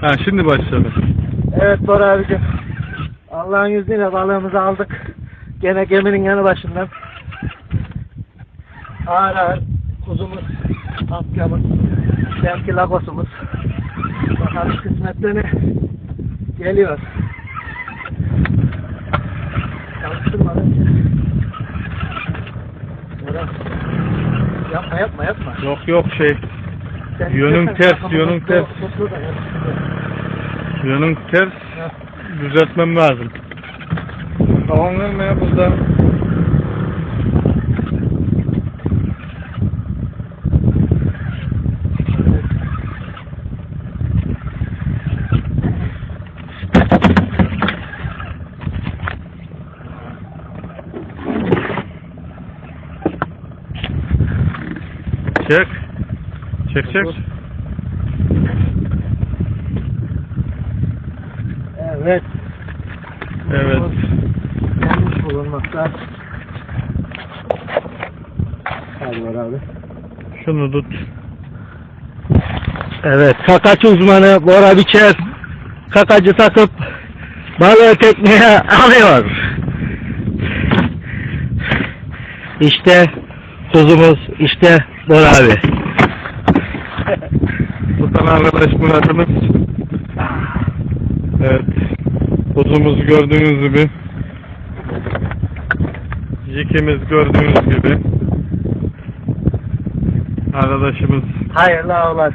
Ha şimdi başladı. Evet Bora abicim. Allah'ın izniyle balığımızı aldık. Gene geminin yanı başından. Ağır ağır kuzumuz, atyamız, belki lagosumuz. Bakalım kısmette ne geliyor. Çalıştırma lan. Bora. Yapma yapma yapma. Yok yok şey. Yönün istersen ters, yönün ters. yapıştırdı. Yönün ters. Düzeltmem lazım. Tamam verme ya burada. Çek. Çek çek. Evet. Evet. Yanlış bulunmakta. Hadi var abi. Şunu tut. Evet, kakaç uzmanı Bora Biçer kakacı takıp balığı tekneye alıyor. İşte kuzumuz, işte Bora abi. Tutan arkadaş Murat'ımız. Evet. Kuzumuzu gördüğünüz gibi. Jikimiz gördüğünüz gibi. Arkadaşımız Hayırlı avlar.